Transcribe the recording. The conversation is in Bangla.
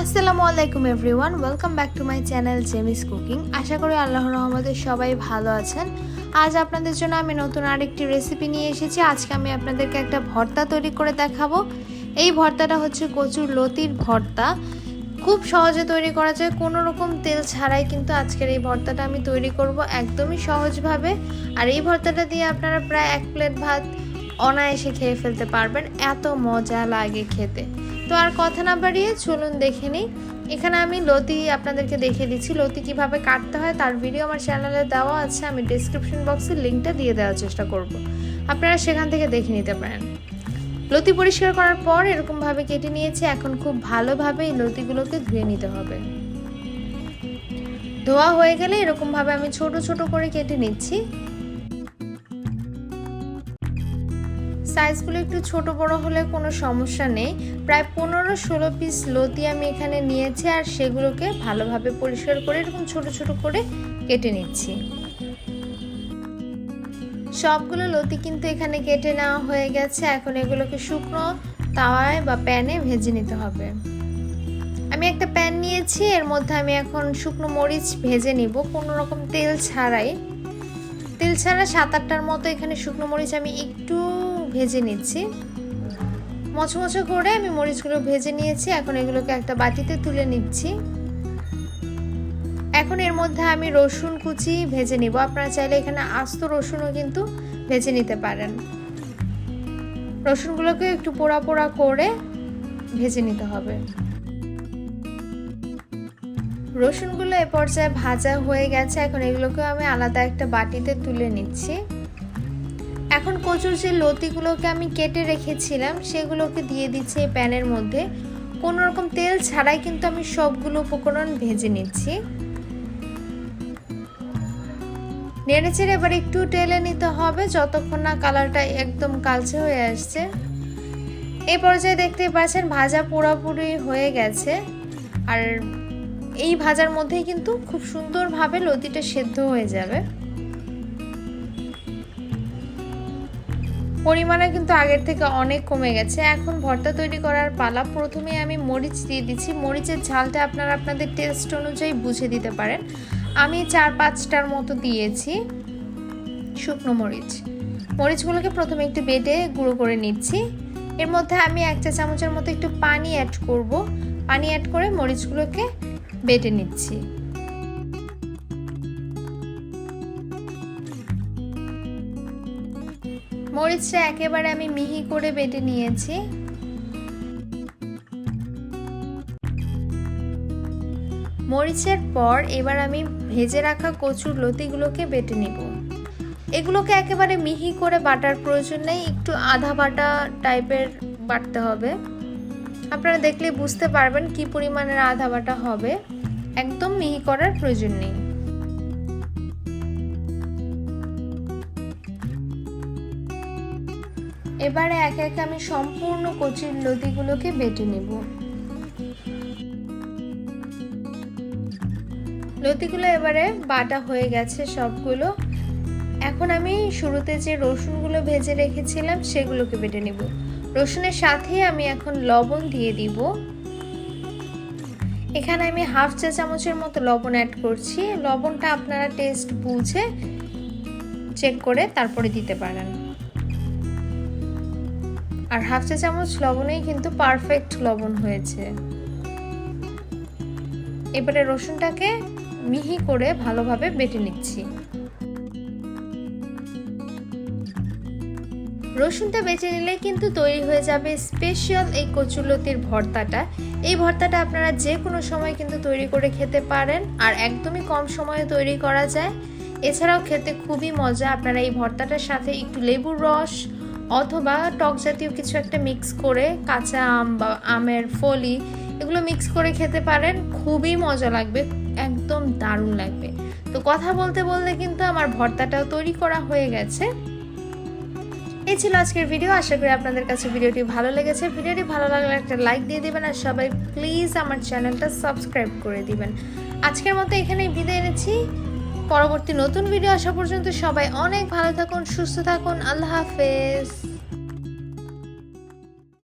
আসসালামু আলাইকুম everyone, welcome back to my channel Jemis cooking. আশা করি আল্লাহর রহমতে সবাই ভালো আছেন। আজ আপনাদের জন্য আমি নতুন আরেকটি রেসিপি নিয়ে এসেছি। আজকে আমি আপনাদেরকে একটা ভর্তা তৈরি করে দেখাবো। এই ভর্তাটা হচ্ছে কচুর লতির ভর্তা। খুব সহজে তৈরি করা যায়, কোনো রকম তেল ছাড়াই কিন্তু আজকের এই ভর্তাটা আমি তৈরি করব একদমই সহজভাবে। আর এই ভর্তাটা দিয়ে আপনারা প্রায় এক প্লেট ভাত অনায়াসে খেয়ে ফেলতে পারবেন, এত মজা লাগে খেতে। তো আর কথা না বাড়িয়ে চলুন দেখে নিই। এখানে আমি লতি আপনাদেরকে দেখিয়ে দিচ্ছি, লতি কীভাবে কাটতে হয় তার ভিডিও আমার চ্যানেলে দেওয়া আছে, আমি ডিসক্রিপশন বক্সে লিঙ্কটা দিয়ে দেওয়ার চেষ্টা করব। আপনারা সেখান থেকে দেখে নিতে পারেন। লতি পরিষ্কার করার পর এরকমভাবে কেটে নিয়েছি, এখন খুব ভালোভাবে এই লতিগুলোকে ধুয়ে নিতে হবে। ধোয়া হয়ে গেলে এরকমভাবে আমি ছোট ছোট করে কেটে নিচ্ছি। সাইজগুলো একটু ছোট বড় হলে কোনো সমস্যা নেই। প্রায় পনেরো ষোলো পিস লতি আমি এখানে নিয়েছি আর সেগুলোকে ভালোভাবে পরিষ্কার করে এরকম ছোট ছোট করে কেটে নিচ্ছি। সবগুলো লতি কিন্তু এখানে কেটে নেওয়া হয়ে গেছে। এখন এগুলোকে শুকনো তাওয়ায় বা প্যানে ভেজে নিতে হবে। আমি একটা প্যান নিয়েছি, এর মধ্যে আমি এখন শুকনো মরিচ ভেজে নিব। কোনো রকম তেল ছাড়াই তেল ছাড়া সাত আটটার মতো এখানে শুকনো মরিচ আমি একটু ভেজে নিচ্ছি। মচমচে করে আমি মরিচগুলো ভেজে নিয়েছি। এখন এগুলোকে একটা বাটিতে তুলে নিচ্ছি। এখন এর মধ্যে আমি রসুন কুচি ভেজে নিব। আপনারা চাইলে এখানে আস্ত রসুনও কিন্তু ভেজে নিতে পারেন। রসুনগুলোকে একটু পোড়া পোড়া করে ভেজে নিতে হবে। রসুনগুলো এ পর্যায়ে ভাজা হয়ে গেছে। এখন এগুলোকে আমি আলাদা একটা বাটিতে তুলে নিচ্ছি। এখন কচুর যে লতিগুলোকে আমি কেটে রেখেছিলাম, সেগুলোকে দিয়ে দিচ্ছি এই প্যানের মধ্যে। কোনো রকম তেল ছাড়াই কিন্তু আমি সবগুলো উপকরণ ভেজে নিচ্ছি। নেড়েচেড়ে এবার একটু টেলে নিতে হবে, যতক্ষণ না কালারটা একদম কালচে হয়ে আসছে। এই পর্যায়ে দেখতে পাচ্ছেন ভাজা পুরোপুরি হয়ে গেছে। আর এই ভাজার মধ্যেই কিন্তু খুব সুন্দরভাবে লতিটা সেদ্ধ হয়ে যাবে। পরিমাণে কিন্তু আগের থেকে অনেক কমে গেছে। এখন ভর্তা তৈরি করার পালা প্রথমে আমি মরিচ দিয়ে দিচ্ছি। মরিচের ঝালটা আপনারা আপনাদের টেস্ট অনুযায়ী বুঝে দিতে পারেন। আমি চার পাঁচটার মতো দিয়েছি শুকনো মরিচ। মরিচগুলোকে প্রথমে একটু বেটে গুঁড়ো করে নিচ্ছি। এর মধ্যে আমি এক চা চামচের মতো একটু পানি অ্যাড করব। পানি অ্যাড করে মরিচগুলোকে বেটে নিচ্ছি। মরিচটা একেবারে আমি মিহি করে বেটে নিয়েছি। মরিচের পর এবার আমি ভেজে রাখা কচুর লতিগুলোকে বেটে নিব। এগুলোকে একেবারে মিহি করে বাটার প্রয়োজন নেই, একটু আধা বাটা টাইপের বাটতে হবে। আপনারা দেখলে বুঝতে পারবেন কি পরিমাণের আধা বাটা হবে। একদম মিহি করার প্রয়োজন নেই। এবারে একে একে আমি সম্পূর্ণ কচির লতিগুলোকে বেটে নেব। লতিগুলো এবারে বাটা হয়ে গেছে সবগুলো। এখন আমি শুরুতে যে রসুনগুলো ভেজে রেখেছিলাম, সেগুলোকে বেটে নেব। রসুনের সাথে আমি এখন লবণ দিয়ে দিব। এখানে আমি হাফ চা চামচের মতো লবণ অ্যাড করছি। লবণটা আপনারা টেস্ট বুঝে চেক করে তারপরে দিতে পারেন। আর হাফ চা চামচ লবণেই কিন্তু পারফেক্ট লবণ হয়েছে। এবারে রসুনটাকে মিহি করে ভালোভাবে বেটে নিচ্ছি। রসুনটা বেছে নিলে কিন্তু তৈরি হয়ে যাবে স্পেশাল এই কচুলতির ভর্তাটা। এই ভর্তাটা আপনারা যে কোনো সময় কিন্তু তৈরি করে খেতে পারেন আর একদমই কম সময়ে তৈরি করা যায়। এছাড়াও খেতে খুবই মজা আপনারা এই ভর্তাটার সাথে একটু লেবুর রস অথবা টক জাতীয় কিছু একটা মিক্স করে কাঁচা আম বা আমের ফলি এগুলো মিক্স করে খেতে পারেন, খুবই মজা লাগবে, একদম দারুণ লাগবে। তো কথা বলতে বলতে কিন্তু আমার ভর্তাটাও তৈরি করা হয়ে গেছে। এই ছিল আজকের ভিডিও আশা করি আপনাদের কাছে ভিডিওটি ভালো লেগেছে। ভিডিওটি ভালো লাগলে একটা লাইক দিয়ে দেবেন আর সবাই প্লিজ আমার চ্যানেলটা সাবস্ক্রাইব করে দিবেন। আজকের মতো এখানেই বিদায় এনেছি পরবর্তী নতুন ভিডিও আসা পর্যন্ত সবাই অনেক ভালো থাকুন, সুস্থ থাকুন। আল্লাহ হাফেজ।